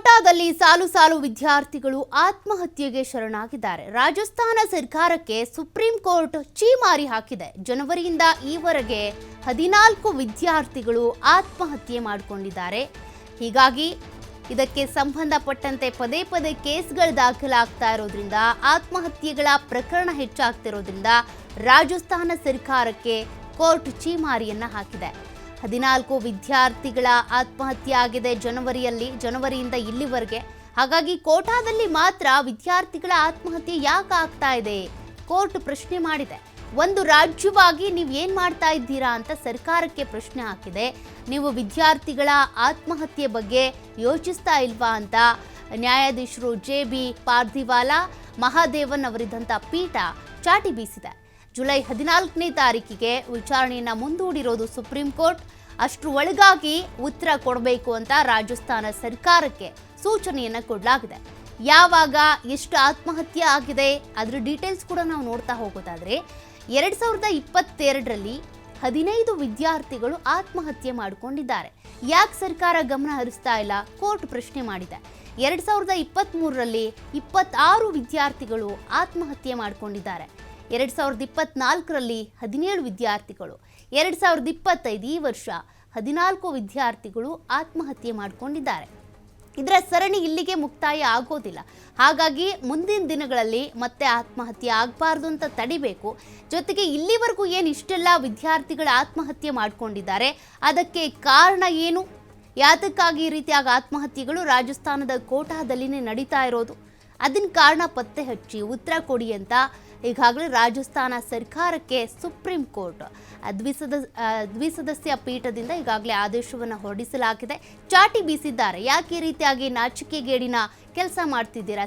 ಕೋಟಾದಲ್ಲಿ ಸಾಲು ಸಾಲು ವಿದ್ಯಾರ್ಥಿಗಳು ಆತ್ಮಹತ್ಯೆಗೆ ಶರಣಾಗಿದ್ದಾರೆ. ರಾಜಸ್ಥಾನ ಸರ್ಕಾರಕ್ಕೆ ಸುಪ್ರೀಂ ಕೋರ್ಟ್ ಚೀಮಾರಿ ಹಾಕಿದೆ. ಜನವರಿಯಿಂದ ಈವರೆಗೆ ಹದಿನಾಲ್ಕು ವಿದ್ಯಾರ್ಥಿಗಳು ಆತ್ಮಹತ್ಯೆ ಮಾಡಿಕೊಂಡಿದ್ದಾರೆ. ಹೀಗಾಗಿ ಇದಕ್ಕೆ ಸಂಬಂಧಪಟ್ಟಂತೆ ಪದೇ ಪದೇ ಕೇಸ್ಗಳು ದಾಖಲಾಗ್ತಾ ಇರೋದ್ರಿಂದ, ಆತ್ಮಹತ್ಯೆಗಳ ಪ್ರಕರಣ ಹೆಚ್ಚಾಗ್ತಿರೋದ್ರಿಂದ ರಾಜಸ್ಥಾನ ಸರ್ಕಾರಕ್ಕೆ ಕೋರ್ಟ್ ಚೀಮಾರಿಯನ್ನು ಹಾಕಿದೆ. ಹದಿನಾಲ್ಕು ವಿದ್ಯಾರ್ಥಿಗಳ ಆತ್ಮಹತ್ಯೆ ಆಗಿದೆ ಜನವರಿಯಲ್ಲಿ, ಜನವರಿಯಿಂದ ಇಲ್ಲಿವರೆಗೆ. ಹಾಗಾಗಿ ಕೋಟಾದಲ್ಲಿ ಮಾತ್ರ ವಿದ್ಯಾರ್ಥಿಗಳ ಆತ್ಮಹತ್ಯೆ ಯಾಕೆ ಆಗ್ತಾ ಇದೆ? ಕೋರ್ಟ್ ಪ್ರಶ್ನೆ ಮಾಡಿದೆ. ಒಂದು ರಾಜ್ಯವಾಗಿ ನೀವು ಏನು ಮಾಡ್ತಾ ಇದ್ದೀರಾ ಅಂತ ಸರ್ಕಾರಕ್ಕೆ ಪ್ರಶ್ನೆ ಹಾಕಿದೆ. ನೀವು ವಿದ್ಯಾರ್ಥಿಗಳ ಆತ್ಮಹತ್ಯೆ ಬಗ್ಗೆ ಯೋಚಿಸ್ತಾ ಇಲ್ವಾ ಅಂತ ನ್ಯಾಯಾಧೀಶರು ಜೆ ಬಿ ಪಾರ್ಧಿವಾಲಾ, ಮಹಾದೇವನ್ ಅವರಿದ್ದಂಥ ಪೀಠ ಚಾಟಿ ಬೀಸಿದೆ. ಜುಲೈ ಹದಿನಾಲ್ಕನೇ ತಾರೀಕಿಗೆ ವಿಚಾರಣೆಯನ್ನು ಮುಂದೂಡಿರೋದು ಸುಪ್ರೀಂ ಕೋರ್ಟ್. ಅಷ್ಟರ ಒಳಗಾಗಿ ಉತ್ತರ ಕೊಡಬೇಕು ಅಂತ ರಾಜಸ್ಥಾನ ಸರ್ಕಾರಕ್ಕೆ ಸೂಚನೆಯನ್ನ ಕೊಡಲಾಗಿದೆ. ಯಾವಾಗ ಎಷ್ಟು ಆತ್ಮಹತ್ಯೆ ಆಗಿದೆ, ಅದರ ಡೀಟೇಲ್ಸ್ ಕೂಡ ನಾವು ನೋಡ್ತಾ ಹೋಗೋದಾದರೆ, ಎರಡು ಸಾವಿರದ ಇಪ್ಪತ್ತೆರಡರಲ್ಲಿ ಹದಿನೈದು ವಿದ್ಯಾರ್ಥಿಗಳು ಆತ್ಮಹತ್ಯೆ ಮಾಡಿಕೊಂಡಿದ್ದಾರೆ. ಯಾಕೆ ಸರ್ಕಾರ ಗಮನ ಹರಿಸ್ತಾ ಇಲ್ಲ? ಕೋರ್ಟ್ ಪ್ರಶ್ನೆ ಮಾಡಿದೆ. ಎರಡು ಸಾವಿರದ ಇಪ್ಪತ್ತ್ಮೂರರಲ್ಲಿ ಇಪ್ಪತ್ತಾರು ವಿದ್ಯಾರ್ಥಿಗಳು ಆತ್ಮಹತ್ಯೆ ಮಾಡಿಕೊಂಡಿದ್ದಾರೆ. ಎರಡು ಸಾವಿರದ ಇಪ್ಪತ್ನಾಲ್ಕರಲ್ಲಿ ಹದಿನೇಳು ವಿದ್ಯಾರ್ಥಿಗಳು. ಎರಡ್ ಸಾವಿರದ ಇಪ್ಪತ್ತೈದು ಈ ವರ್ಷ ಹದಿನಾಲ್ಕು ವಿದ್ಯಾರ್ಥಿಗಳು ಆತ್ಮಹತ್ಯೆ ಮಾಡಿಕೊಂಡಿದ್ದಾರೆ. ಇದರ ಸರಣಿ ಇಲ್ಲಿಗೆ ಮುಕ್ತಾಯ ಆಗೋದಿಲ್ಲ. ಹಾಗಾಗಿ ಮುಂದಿನ ದಿನಗಳಲ್ಲಿ ಮತ್ತೆ ಆತ್ಮಹತ್ಯೆ ಆಗಬಾರ್ದು ಅಂತ ತಡಿಬೇಕು. ಜೊತೆಗೆ ಇಲ್ಲಿವರೆಗೂ ಏನು ಇಷ್ಟೆಲ್ಲ ವಿದ್ಯಾರ್ಥಿಗಳು ಆತ್ಮಹತ್ಯೆ ಮಾಡಿಕೊಂಡಿದ್ದಾರೆ, ಅದಕ್ಕೆ ಕಾರಣ ಏನು? ಯಾತಕ್ಕಾಗಿ ಈ ರೀತಿಯಾಗಿ ಆತ್ಮಹತ್ಯೆಗಳು ರಾಜಸ್ಥಾನದ ಕೋಟಾದಲ್ಲಿನೇ ನಡೀತಾ ಇರೋದು? ಅದನ್ನ ಕಾರಣ ಪತ್ತೆ ಹಚ್ಚಿ ಉತ್ತರ ಕೊಡಿ ಅಂತ ಈಗಾಗಲೇ ರಾಜಸ್ಥಾನ ಸರ್ಕಾರಕ್ಕೆ ಸುಪ್ರೀಂ ಕೋರ್ಟ್ ದ್ವಿಸದ ದ್ವಿಸದಸ್ಯ ಪೀಠದಿಂದ ಈಗಾಗಲೇ ಆದೇಶವನ್ನು ಹೊರಡಿಸಲಾಗಿದೆ. ಚಾಟಿ ಬೀಸಿದ್ದಾರೆ. ಯಾಕೆ ರೀತಿಯಾಗಿ ನಾಚಿಕೆಗೇಡಿನ ಕೆಲಸ ಮಾಡ್ತಿದ್ದೀರಾ?